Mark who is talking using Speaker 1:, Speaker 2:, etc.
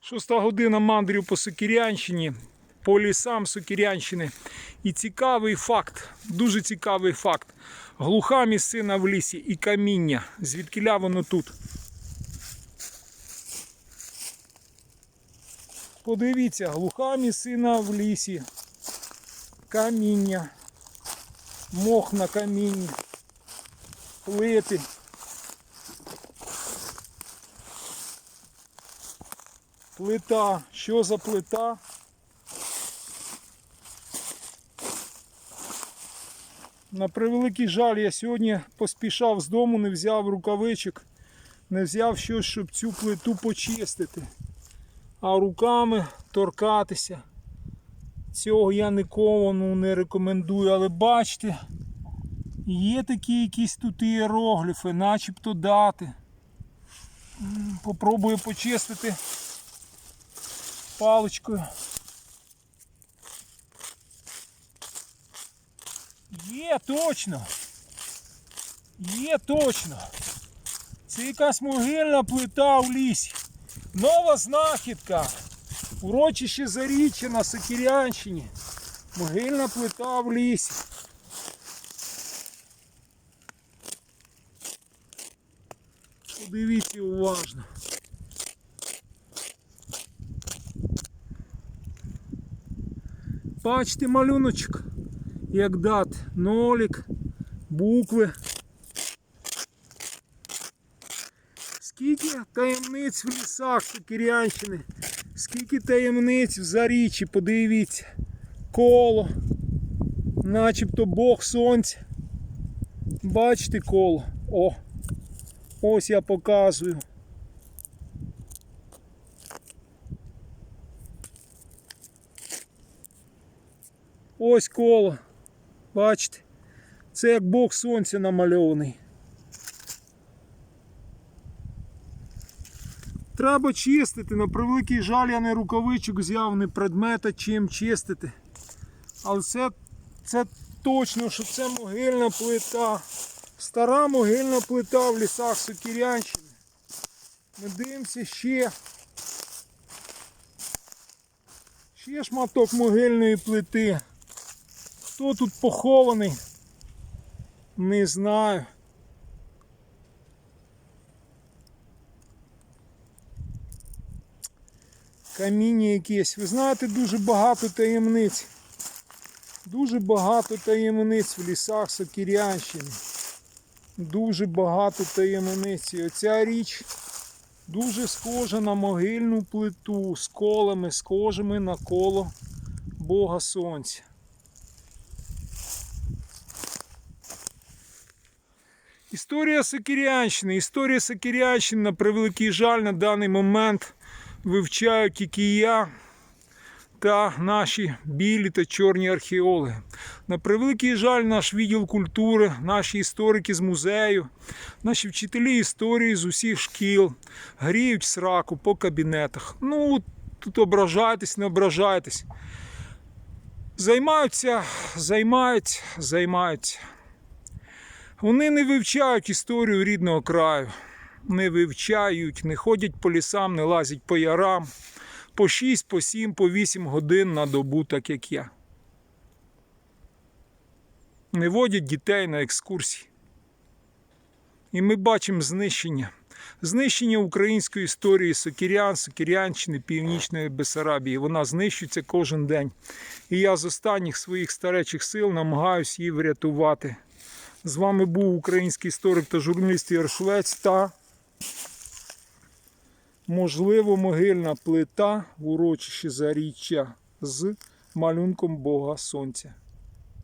Speaker 1: Шоста година мандрів по Сокірянщині, по лісам Сокірянщини. І цікавий факт, дуже цікавий факт. Глуха місцина в лісі і каміння. Звідкиля воно тут? Подивіться, глуха місцина в лісі. Каміння. Мох на камінні. Плити. Плита. Що за плита? На превеликий жаль, я сьогодні поспішав з дому, не взяв рукавичок, не взяв щось, щоб цю плиту почистити. А руками торкатися. Цього я нікому ну, не рекомендую, але бачите, є такі якісь тут іерогліфи, начебто дати. Попробую почистити паличкою. Є точно. Є точно. Це якась могильна плита в лісі. Нова знахідка. Урочище Заріччя на Сокірянщині. Могильна плита в лісі. Подивіться уважно. Бачите малюночок, як дат, нолік, букви. Скільки таємниць в лісах Сокирянщини, скільки таємниць в заріччі, подивіться. Коло, начебто Бог сонця. Бачите коло? О! Ось я показую. Ось коло. Бачите? Це як Бог сонця намальований. Треба чистити. На превеликий жаль, я не рукавичок взяв, не предмета чим чистити. Але це, це точно, що це могильна плита. Стара могильна плита в лісах Сокірянщини. Ми дивимося ще. Ще шматок могильної плити. Хто тут похований? Не знаю. Каміння якесь. Ви знаєте, дуже багато таємниць. Дуже багато таємниць в лісах Сокірянщини. Дуже багато таємниць. І оця річ дуже схожа на могильну плиту з колами, схожими на коло Бога Сонця. Історія Сокирянщини. Історія Сокирянщини, на превеликий жаль, на даний момент вивчають тільки я та наші білі та чорні археологи. На превеликий жаль, наш відділ культури, наші історики з музею, наші вчителі історії з усіх шкіл гріють сраку по кабінетах. Ну, тут ображайтесь, не ображайтесь. Займаються, займаються, займаються. Вони не вивчають історію рідного краю, не вивчають, не ходять по лісам, не лазять по ярам по 6, по 7, по 8 годин на добу, так як я. Не водять дітей на екскурсії. І ми бачимо знищення. Знищення української історії Сокірян, Сокірянщини, Північної Бесарабії. Вона знищується кожен день. І я з останніх своїх старечих сил намагаюся її врятувати. З вами був український історик та журналіст Ігор Швець та можливо могильна плита в урочищі Заріччя з малюнком Бога Сонця.